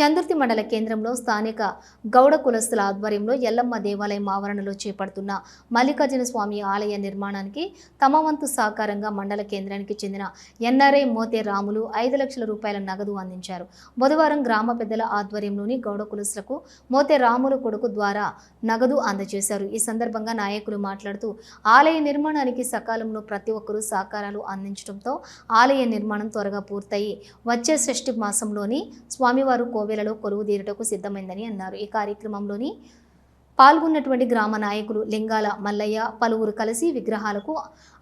చందుర్తి మండల కేంద్రంలో స్థానిక గౌడ కులస్తుల ఆధ్వర్యంలో ఎల్లమ్మ దేవాలయం ఆవరణలో చేపడుతున్న మల్లికార్జున స్వామి ఆలయ నిర్మాణానికి తమ వంతు సహకారంగా మండల కేంద్రానికి చెందిన ఎన్ఆర్ఐ మోతే రాములు ఐదు లక్షల రూపాయల నగదు అందించారు. బుధవారం గ్రామ పెద్దల ఆధ్వర్యంలోని గౌడ కులస్తులకు మోతే రాములు కొడుకు ద్వారా నగదు అందజేశారు. ఈ సందర్భంగా నాయకులు మాట్లాడుతూ ఆలయ నిర్మాణానికి సకాలంలో ప్రతి ఒక్కరూ సహకారాలు అందించడంతో ఆలయ నిర్మాణం త్వరగా పూర్తయి వచ్చే షష్ఠి మాసంలోని స్వామివారు కోవి వేలలో కొలువు తీరుటకు సిద్ధమైందని అన్నారు. ఈ కార్యక్రమంలోని పాల్గొన్నటువంటి గ్రామ నాయకులు లింగాల మల్లయ్య పలువురు కలిసి విగ్రహాలకు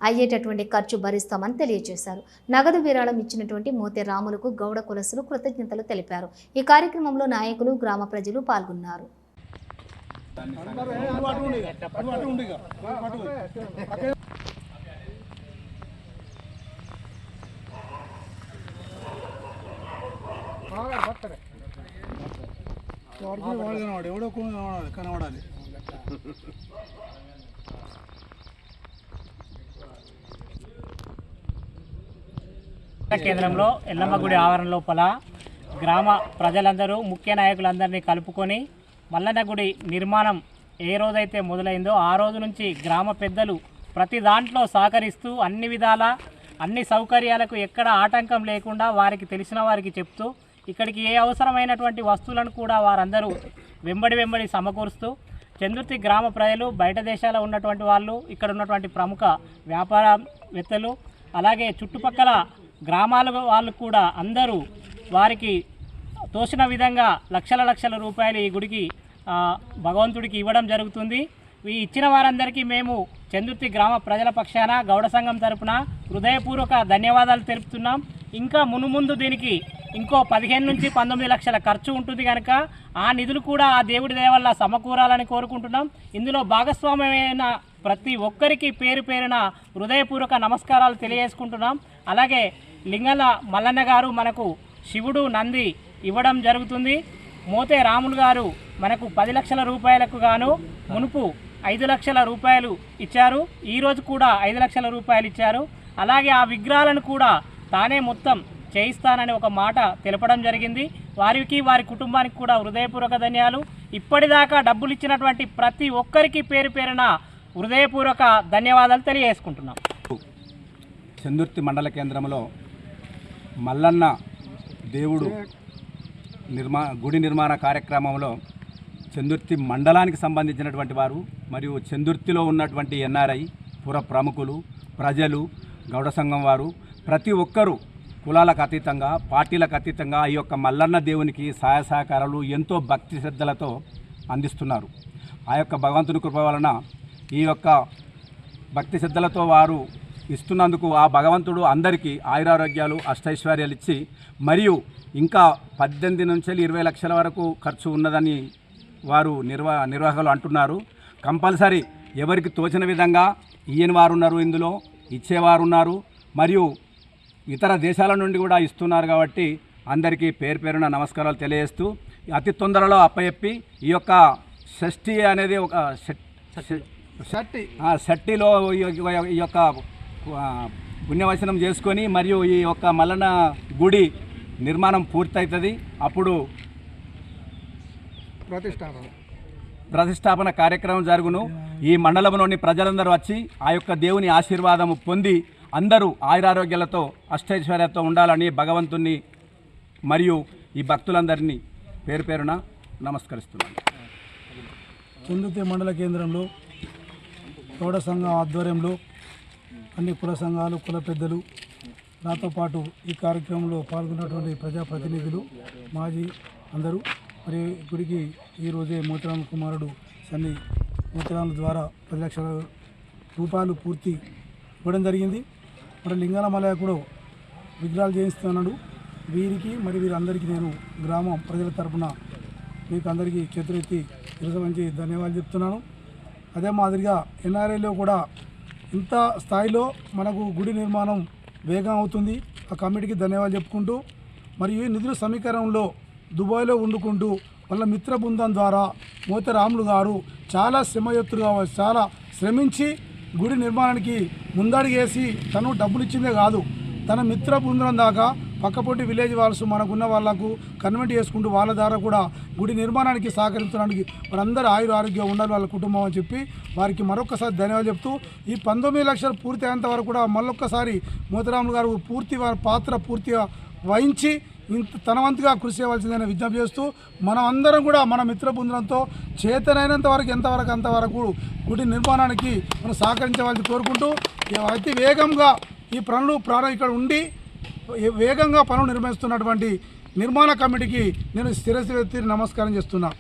అయ్యేటటువంటి ఖర్చు భరిస్తామని తెలియజేశారు. నగదు విరాళం ఇచ్చినటువంటి మోతే రాములకు గౌడ కులసులు కృతజ్ఞతలు తెలిపారు. ఈ కార్యక్రమంలో నాయకులు గ్రామ ప్రజలు పాల్గొన్నారు. వాడికి వాడు? కనవాడు ఎవడో కొన్ని కనవాడాలి కనబడాలి. కేంద్రంలో ఎల్లమ్మ గుడి ఆవరణ లోపల గ్రామ ప్రజలందరూ ముఖ్య నాయకులందరినీ కలుపుకొని మల్లన్న గుడి నిర్మాణం ఏ రోజైతే మొదలైందో ఆ రోజు నుంచి గ్రామ పెద్దలు ప్రతి దాంట్లో సహకరిస్తూ అన్ని విధాల అన్ని సౌకర్యాలకు ఎక్కడ ఆటంకం లేకుండా వారికి తెలిసిన వారికి చెప్తూ ఇక్కడికి ఏ అవసరమైనటువంటి వస్తువులను కూడా వారందరూ వెంబడి వెంబడి సమకూరుస్తూ చందుర్తి గ్రామ ప్రజలు బయట దేశాల్లో ఉన్నటువంటి వాళ్ళు ఇక్కడ ఉన్నటువంటి ప్రముఖ వ్యాపారవేత్తలు అలాగే చుట్టుపక్కల గ్రామాల వాళ్ళు కూడా అందరూ వారికి తోసిన విధంగా లక్షల లక్షల రూపాయలు ఈ గుడికి భగవంతుడికి ఇవ్వడం జరుగుతుంది. ఈ ఇచ్చిన వారందరికీ మేము చందుర్తి గ్రామ ప్రజల పక్షాన గౌడ సంఘం తరపున హృదయపూర్వక ధన్యవాదాలు తెలుపుతున్నాం. ఇంకా మునుముందు దీనికి ఇంకో పదిహేను నుంచి పంతొమ్మిది లక్షల ఖర్చు ఉంటుంది కనుక ఆ నిధులు కూడా ఆ దేవుడి దయ వల్ల సమకూరాలని కోరుకుంటున్నాం. ఇందులో భాగస్వామ్యమైన ప్రతి ఒక్కరికి పేరు పేరున హృదయపూర్వక నమస్కారాలు తెలియజేసుకుంటున్నాం. అలాగే లింగల మల్లన్న గారు మనకు శివుడు నంది ఇవ్వడం జరుగుతుంది. మోతే రాములు గారు మనకు పది లక్షల రూపాయలకు గాను మునుపు ఐదు లక్షల రూపాయలు ఇచ్చారు. ఈరోజు కూడా ఐదు లక్షల రూపాయలు ఇచ్చారు. అలాగే ఆ విగ్రహాలను కూడా తానే మొత్తం చేయిస్తానని ఒక మాట తెలపడం జరిగింది. వారికి వారి కుటుంబానికి కూడా హృదయపూర్వక ధన్యాలు. ఇప్పటిదాకా డబ్బులు ఇచ్చినటువంటి ప్రతి ఒక్కరికి పేరు పేరున హృదయపూర్వక ధన్యవాదాలు తెలియజేసుకుంటున్నాం. చందుర్తి మండల కేంద్రంలో మల్లన్న దేవుడు నిర్మా గుడి నిర్మాణ కార్యక్రమంలో చందుర్తి మండలానికి సంబంధించినటువంటి వారు మరియు చందుర్తిలో ఉన్నటువంటి ఎన్ఆర్ఐ పుర ప్రముఖులు ప్రజలు గౌడ సంఘం వారు ప్రతి ఒక్కరూ కులాలకు అతీతంగా పార్టీలకు అతీతంగా ఈ యొక్క మల్లన్న దేవునికి సహాయ సహకారాలు ఎంతో భక్తి శ్రద్ధలతో అందిస్తున్నారు. ఆ యొక్క భగవంతుని కృప వలన ఈ యొక్క భక్తి శ్రద్ధలతో వారు ఇస్తున్నందుకు ఆ భగవంతుడు అందరికీ ఆయురారోగ్యాలు అష్టైశ్వర్యాలు ఇచ్చి మరియు ఇంకా పద్దెనిమిది నుంచి ఇరవై లక్షల వరకు ఖర్చు ఉన్నదని వారు నిర్వా నిర్వాహకులు అంటున్నారు. కంపల్సరీ ఎవరికి తోచిన విధంగా ఇయ్యని వారు ఉన్నారు ఇందులో ఇచ్చేవారు ఉన్నారు మరియు ఇతర దేశాల నుండి కూడా ఇస్తున్నారు కాబట్టి అందరికీ పేరు పేరున నమస్కారాలు తెలియజేస్తూ అతి తొందరలో అప్పచెప్పి ఈ యొక్క షష్ఠి అనేది ఒక షట్ షట్టి. షట్టిలో ఈ యొక్క- పుణ్యవచనం చేసుకొని మరియు ఈ యొక్క మల్లన గుడి నిర్మాణం పూర్తవుతుంది అప్పుడు ప్రతిష్టాపన. ప్రతిష్టాపన కార్యక్రమం జరుగును. ఈ మండలంలోని ప్రజలందరూ వచ్చి ఆ యొక్క దేవుని ఆశీర్వాదము పొంది అందరూ ఆయురారోగ్యాలతో అష్టైశ్వర్యాలతో ఉండాలని భగవంతుణ్ణి మరియు ఈ భక్తులందరినీ పేరు పేరున నమస్కరిస్తున్నాను. చందుతి మండల కేంద్రంలో తోడ సంఘం ఆధ్వర్యంలో అన్ని కుల సంఘాలు కుల పెద్దలు నాతో పాటు ఈ కార్యక్రమంలో పాల్గొన్నటువంటి ప్రజాప్రతినిధులు మాజీ అందరూ మరి గుడికి ఈరోజే మోతిరామ కుమారుడు సన్ని మోతిరాముల ద్వారా పది లక్షల రూపాయలు పూర్తి ఇవ్వడం జరిగింది. మరి లింగాల మలయ కూడా విగ్రహాలు చేయిస్తున్నాడు వీరికి మరి వీరందరికీ నేను గ్రామం ప్రజల తరపున మీకు అందరికీ చేతులెత్తి మంచి ధన్యవాదాలు చెప్తున్నాను. అదే మాదిరిగా ఎన్ఆర్ఐలో కూడా ఇంత స్థాయిలో మనకు గుడి నిర్మాణం వేగం అవుతుంది. ఆ కమిటీకి ధన్యవాదాలు చెప్పుకుంటూ మరియు ఈ నిధుల సమీకరణలో దుబాయ్లో వండుకుంటూ వాళ్ళ మిత్ర బృందం ద్వారా మోతరాములు గారు చాలా శ్రమయుక్తులుగా చాలా శ్రమించి గుడి నిర్మాణానికి ముందడుగేసి తను డబ్బులు ఇచ్చిందే కాదు. తన మిత్ర బృందం దాకా పక్కపొట్టి విలేజ్ వాళ్ళు మనకున్న వాళ్ళకు కన్వెంట్ చేసుకుంటూ వాళ్ళ ద్వారా కూడా గుడి నిర్మాణానికి సహకరించడానికి వారందరూ ఆయుర ఆరోగ్యం ఉండాలి వాళ్ళ కుటుంబం అని చెప్పి వారికి మరొకసారి ధన్యవాదాలు చెప్తూ ఈ పంతొమ్మిది లక్షలు పూర్తి అయ్యేంత వరకు కూడా మళ్ళొక్కసారి మోతిరాములు గారు పూర్తి వారి పాత్ర పూర్తిగా వహించి ఇంత తన వంతుగా కృషి చేయవలసిందని విజ్ఞప్తి చేస్తూ మనం అందరం కూడా మన మిత్ర బృందంతో చేతనైనంత వరకు ఎంతవరకు అంతవరకు గుడి నిర్మాణానికి మనం సహకరించవలసి కోరుకుంటూ అతి వేగంగా ఈ పనులు ప్రారంభం ఇక్కడ ఉండి వేగంగా పనులు నిర్వహిస్తున్నటువంటి నిర్మాణ కమిటీకి నేను శిరస్సు నమస్కారం చేస్తున్నా.